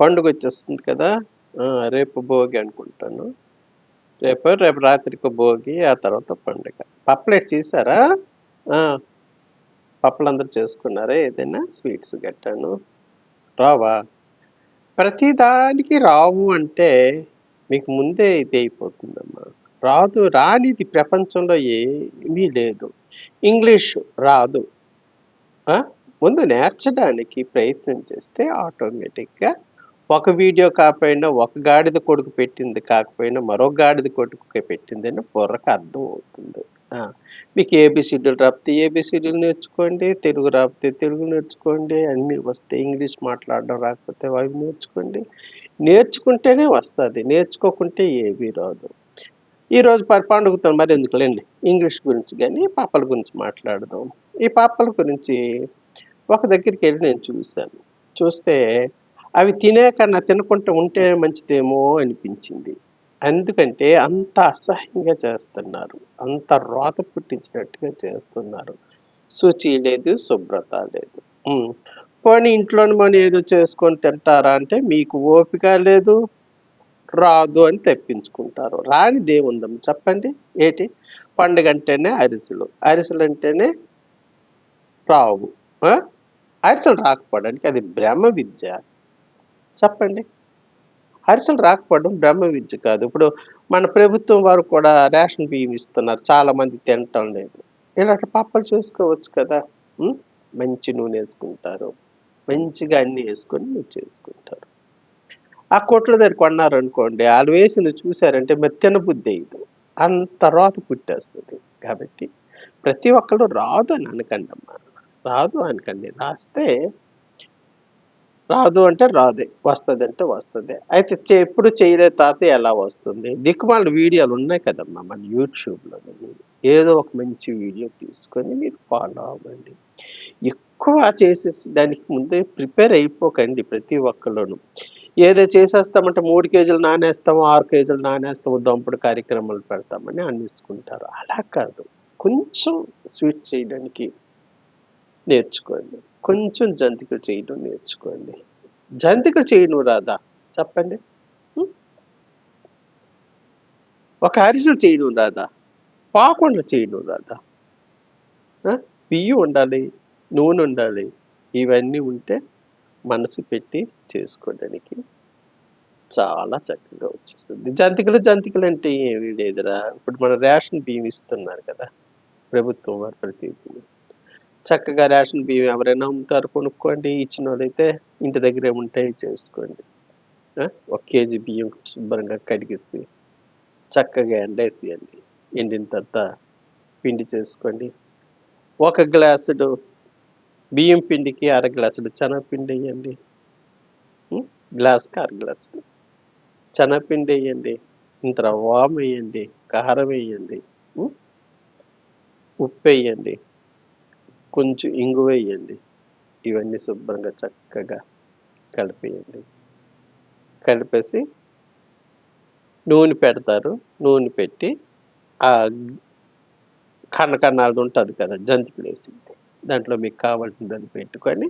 పండుగ వచ్చేస్తుంది కదా రేపు భోగి అనుకుంటాను. రేపు రేపు రాత్రికి భోగి ఆ తర్వాత పండుగ. పప్పలేట్ చేశారా? పప్పులందరూ చేసుకున్నారా ఏదైనా? స్వీట్స్ కట్టాను రావా? ప్రతిదానికి రావు అంటే మీకు ముందే ఇది అయిపోతుందమ్మా. రాదు రానిది ప్రపంచంలో ఏమీ లేదు. ఇంగ్లీష్ రాదు. ముందు నేర్చడానికి ప్రయత్నం చేస్తే ఆటోమేటిక్గా ఒక వీడియో కాకపోయినా ఒక గాడిద కొడుకు పెట్టింది కాకపోయినా మరో గాడిద కొడుకు పెట్టిందని బుర్రకు అర్థం అవుతుంది మీకు ఏబిసిడీలు రాపితే ఏబిసిడీలు నేర్చుకోండి తెలుగు రాపితే తెలుగు నేర్చుకోండి అన్నీ వస్తే ఇంగ్లీష్ మాట్లాడడం రాకపోతే అవి నేర్చుకోండి. నేర్చుకుంటేనే వస్తుంది నేర్చుకోకుంటే ఏమీ రాదు. ఈరోజు ప- పండుగతో మరి ఎందుకులేండి? ఇంగ్లీష్ గురించి కానీ పాపల గురించి మాట్లాడదాం. ఈ పాపల గురించి ఒక దగ్గరికి వెళ్ళి నేను చూశాను. చూస్తే అవి తినే కన్నా తినకుండా ఉంటే మంచిదేమో అనిపించింది. ఎందుకంటే అంత అసహ్యంగా చేస్తున్నారు. అంత రోత పుట్టించినట్టుగా చేస్తున్నారు. శుచి లేదు శుభ్రత లేదు. పోనీ ఇంట్లోని మనం ఏదో చేసుకొని తింటారా అంటే మీకు ఓపిక లేదు రాదు అని తెప్పించుకుంటారు. రానిది ఏముందమ్మ చెప్పండి. ఏటి? పండుగ అంటేనే అరిసెలు. అరిసెలు అంటేనే రావు. అరిసెలు రాకపోవడానికి అది బ్రహ్మ విద్య. చెప్పండి. అరిసెలు రాకపోవడం బ్రహ్మ విద్య కాదు. ఇప్పుడు మన ప్రభుత్వం వారు కూడా రేషన్ బియ్యం ఇస్తున్నారు. చాలా మంది తినటం లేదు. ఇలాంటి పప్పలు చేసుకోవచ్చు కదా. మంచి నూనె వేసుకుంటారు. మంచిగా అన్ని వేసుకొని మీరు చేసుకుంటారు. ఆ కొట్ల దగ్గర కొన్నారు అనుకోండి వాళ్ళు వేసింది చూసారంటే మరి తినబుద్ధి అయ్యదు. అంత రోత పుట్టేస్తుంది. కాబట్టి ప్రతి ఒక్కరు రాదు అని అనకండి అమ్మా రాదు అనకండి. రాస్తే రాదు అంటే రాదే వస్తుంది అంటే వస్తుంది. అయితే ఎప్పుడు చేయలే తాత ఎలా వస్తుంది? దిక్కుమాల వీడియోలు ఉన్నాయి కదమ్మా మన యూట్యూబ్లో ఏదో ఒక మంచి వీడియో తీసుకొని మీరు ఫాలో అవ్వండి. ఎక్కువ చేసేసి దానికి ముందే ప్రిపేర్ అయిపోకండి ప్రతి ఒక్కళ్ళను ఏదో చేసేస్తామంటే మూడు కేజీలు నానేస్తాము ఆరు కేజీలు నానేస్తాము దంపుడు కార్యక్రమాలు పెడతామని అనేసుకుంటారు. అలా కాదు. కొంచెం స్వీట్ చేయడానికి నేర్చుకోండి. కొంచెం జంతికలు చేయడం నేర్చుకోండి. జంతికలు చేయడం రాదా? చెప్పండి. ఒక అరిసెలు చేయడం రాదా? పాకుండా చేయడం రాదా? బియ్యం ఉండాలి నూనె ఉండాలి ఇవన్నీ ఉంటే మనసు పెట్టి చేసుకోవడానికి చాలా చక్కగా వచ్చేస్తుంది. జంతికలు జంతికలు అంటే ఏమీ లేదురా. ఇప్పుడు మన రేషన్ బియ్యం ఇస్తున్నారు కదా. ప్రభుత్వం వారు ప్రతి చక్కగా రేషన్ బియ్యం ఎవరైనా అమ్ముతారు కొనుక్కోండి. ఇచ్చిన వాళ్ళైతే ఇంటి దగ్గరే ఉంటాయి చేసుకోండి. ఒక కేజీ బియ్యం శుభ్రంగా కడిగిసి చక్కగా ఎండేసేయండి. ఎండిన తర్వాత పిండి చేసుకోండి. ఒక గ్లాసుడు బియ్యం పిండికి అర గ్లాసుడు శనగపిండి వేయండి. గ్లాస్కి అర గ్లాసుడు. శనగపిండి వేయండి. ఇంత వాము వేయండి. కారం వేయండి. ఉప్పు వేయండి. కొంచెం ఇంగువ వేయండి ఇవన్నీ శుభ్రంగా చక్కగా కలిపేయండి. కలిపేసి నూనె పెడతారు. నూనె పెట్టి ఆ కన్నకన్నాలది ఉంటుంది కదా జంతికలు వేసింది దాంట్లో మీకు కావాల్సిన దాన్ని పెట్టుకొని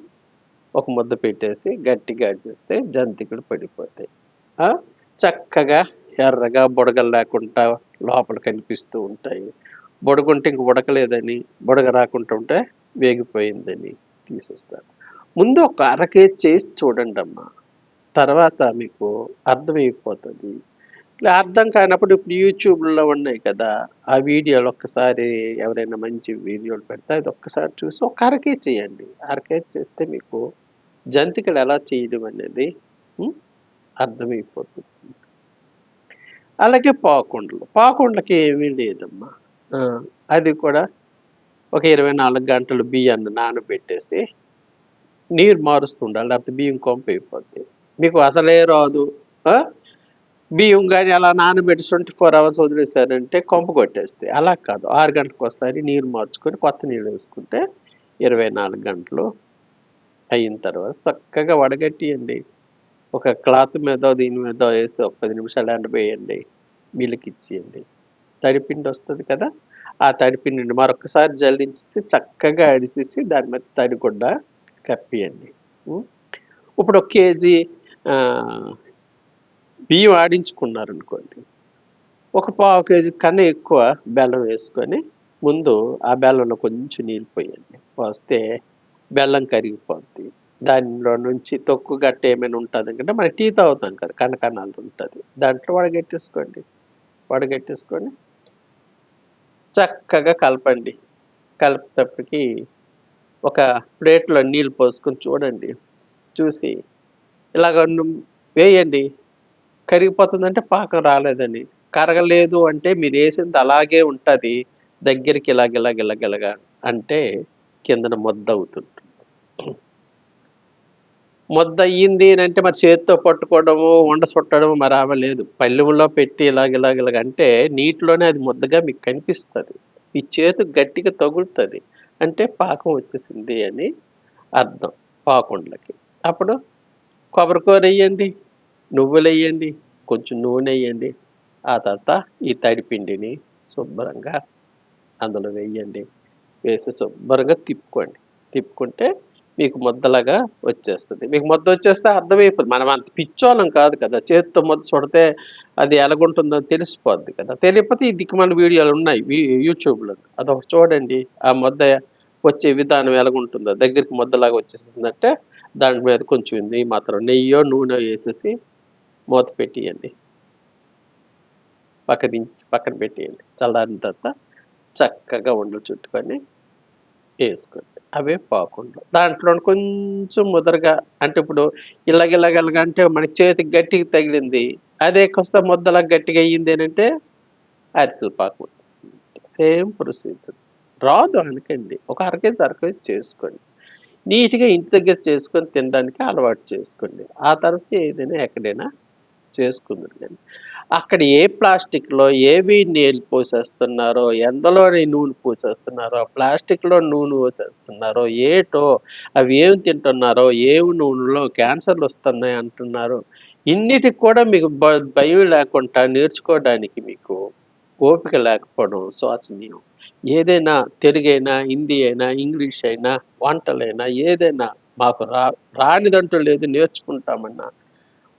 ఒక ముద్ద పెట్టేసి గట్టిగా చేస్తే జంతికలు పడిపోతాయి. చక్కగా ఎర్రగా బుడగలు లేకుండా లోపల కనిపిస్తూ ఉంటాయి. బుడగుంటే ఇంక ఉడకలేదని బుడగ రాకుండా ఉంటే వేగిపోయిందని తీసేస్తారు. ముందు ఒక అరకే చేసి చూడండి అమ్మా తర్వాత మీకు అర్థమైపోతుంది. ఇట్లా అర్థం కానప్పుడు ఇప్పుడు యూట్యూబ్లో ఉన్నాయి కదా ఆ వీడియోలు ఒక్కసారి ఎవరైనా మంచి వీడియోలు పెడితే అది ఒక్కసారి చూసి ఒక అరకే చేయండి. అరకే చేస్తే మీకు జంతికలు ఎలా చేయడం అనేది అర్థమైపోతుంది. అలాగే పాకుండలు పాకుండలకి ఏమీ లేదమ్మా. అది కూడా ఒక ఇరవై నాలుగు గంటలు బియ్యాన్ని నానబెట్టేసి నీరు మారుస్తుండాలి లేకపోతే బియ్యం కొంప అయిపోద్ది. మీకు అసలే రాదు. బియ్యం కానీ అలా నానబెట్టి ట్వంటీ ఫోర్ అవర్స్ వదిలేసారంటే కొంప కొట్టేస్తాయి. అలా కాదు. ఆరు గంటలకు ఒకసారి నీరు మార్చుకొని కొత్త నీళ్ళు వేసుకుంటే ఇరవై నాలుగు గంటలు అయిన తర్వాత చక్కగా వడగట్టియండి. ఒక క్లాత్ మీద దీని మీద వేసి ఒక పది నిమిషాలు ఎండబేయండి మిల్లుకి ఇచ్చేయండి. తడిపిండి వస్తుంది కదా? ఆ తడిపిండిని మరొకసారి జల్లించేసి చక్కగా అడిసేసి దాని మీద తడిగుడ్డ కప్పియండి. ఇప్పుడు ఒక కేజీ బియ్యం ఆడించుకున్నారనుకోండి. ఒక పావు కేజీ కన్నా ఎక్కువ బెల్లం వేసుకొని ముందు ఆ బెల్లంలో కొంచెం నీళ్ళు పోయండి. పోస్తే బెల్లం కరిగిపోద్ది. దానిలో నుంచి తొక్కు గట్ట ఏమైనా ఉంటుంది అంటే మనకి టీ తాగుతాం కదా కనకనాలు ఉంటుంది. దాంట్లో వడగట్టేసుకోండి. వడగట్టేసుకొని చక్కగా కలపండి. కలిపేటప్పటికి ఒక ప్లేట్లో నీళ్ళు పోసుకొని చూడండి. చూసి ఇలాగ వేయండి. కరిగిపోతుందంటే పాకం రాలేదని కరగలేదు అంటే మీరు వేసింది అలాగే ఉంటుంది. దగ్గరికి ఇలాగ ఇలాగ ఇలాగ ఇలాగ అంటే కిందన మొద్ద అవుతుంటుంది. మొద్ద అయ్యింది అంటే మరి చేతితో పట్టుకోవడము వండ చుట్టడము మరి అవ్వలేదు పల్లెములో పెట్టి ఇలాగ ఇలాగ ఇలాగ అంటే నీటిలోనే అది ముద్దగా మీకు కనిపిస్తుంది. ఈ చేతు గట్టిగా తగులుతుంది. అంటే పాకం వచ్చేసింది అని అర్థం పాకుండలకి. అప్పుడు కొబ్బరికూర వేయండి నువ్వులు వేయండి కొంచెం నూనె వేయండి ఆ తర్వాత ఈ తడిపిండిని శుభ్రంగా అందులో వేయండి వేసి శుభ్రంగా తిప్పుకోండి. తిప్పుకుంటే మీకు ముద్దలాగా వచ్చేస్తుంది. మీకు ముద్ద వచ్చేస్తే అర్థమైపోతుంది మనం అంత పిచ్చోళ్ళం కాదు కదా. చేతితో ముద్ద చూడితే అది ఎలాగుంటుందో తెలిసిపోద్ది కదా. తెలియకపోతే ఈ దిక్కుమాల వీడియోలు ఉన్నాయి వీ- యూట్యూబ్లో. అదొక చూడండి. ఆ ముద్ద వచ్చే విధానం ఎలాగుంటుందో. దగ్గరికి ముద్దలాగా వచ్చేసిందంటే దాని మీద కొంచెం నెయ్యి మాత్రం నెయ్యో నూనె వేసేసి మూత పెట్టేయండి. పక్క దించి పక్కన పెట్టేయండి. చల్లారిన తర్వాత చక్కగా ఉండలు చుట్టుకొని వేసుకోండి అవే పాకుండలు దాంట్లో కొంచెం ముదరగా అంటే ఇప్పుడు ఇలాగ అంటే మనకి చేతికి గట్టిగా తగిలింది అదే కొస్త ముద్దలా గట్టిగా అయ్యింది అని అంటే అరిసెల పాకం వచ్చేసింది. Same procedure. రాదు అనకండి. ఒక అరకేజీ అరకేజీ చేసుకోండి. నీట్గా ఇంటి దగ్గర చేసుకొని తినడానికి అలవాటు చేసుకోండి. ఆ తర్వాత ఏదైనా ఎక్కడైనా చేసుకుందరు కానీ అక్కడ ఏ ప్లాస్టిక్లో ఏవి నీళ్ళు పోసేస్తున్నారో ఎంతలోని నూనె పోసేస్తున్నారో ప్లాస్టిక్లో నూనె పోసేస్తున్నారో ఏటో అవి ఏం తింటున్నారో ఏమి నూనెలో క్యాన్సర్లు వస్తున్నాయి అంటున్నారు. ఇన్నిటికి కూడా మీకు భయం లేకుండా నేర్చుకోవడానికి మీకు ఓపిక లేకపోవడం శోచనీయం. ఏదైనా తెలుగైనా హిందీ అయినా ఇంగ్లీష్ అయినా వంటలైనా ఏదైనా మాకు రా రానిదంటూ లేదు నేర్చుకుంటామన్నా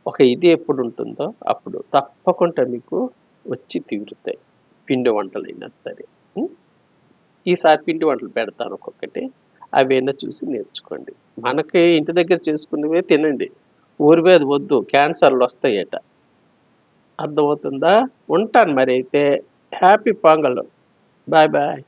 ఒక ఇది ఎప్పుడు ఉంటుందో అప్పుడు తప్పకుండా మీకు వచ్చి తీరుతాయి. పిండి వంటలైనా సరే. ఈసారి పిండి వంటలు పెడతాను ఒక్కొక్కటి. అవైనా చూసి నేర్చుకోండి. మనకి ఇంటి దగ్గర చేసుకునేవే తినండి. ఊరి మీద వద్దు. క్యాన్సర్లు వస్తాయట. అర్థమవుతుందా? ఉంటాను మరి అయితే హ్యాపీ పొంగల్. Bye bye.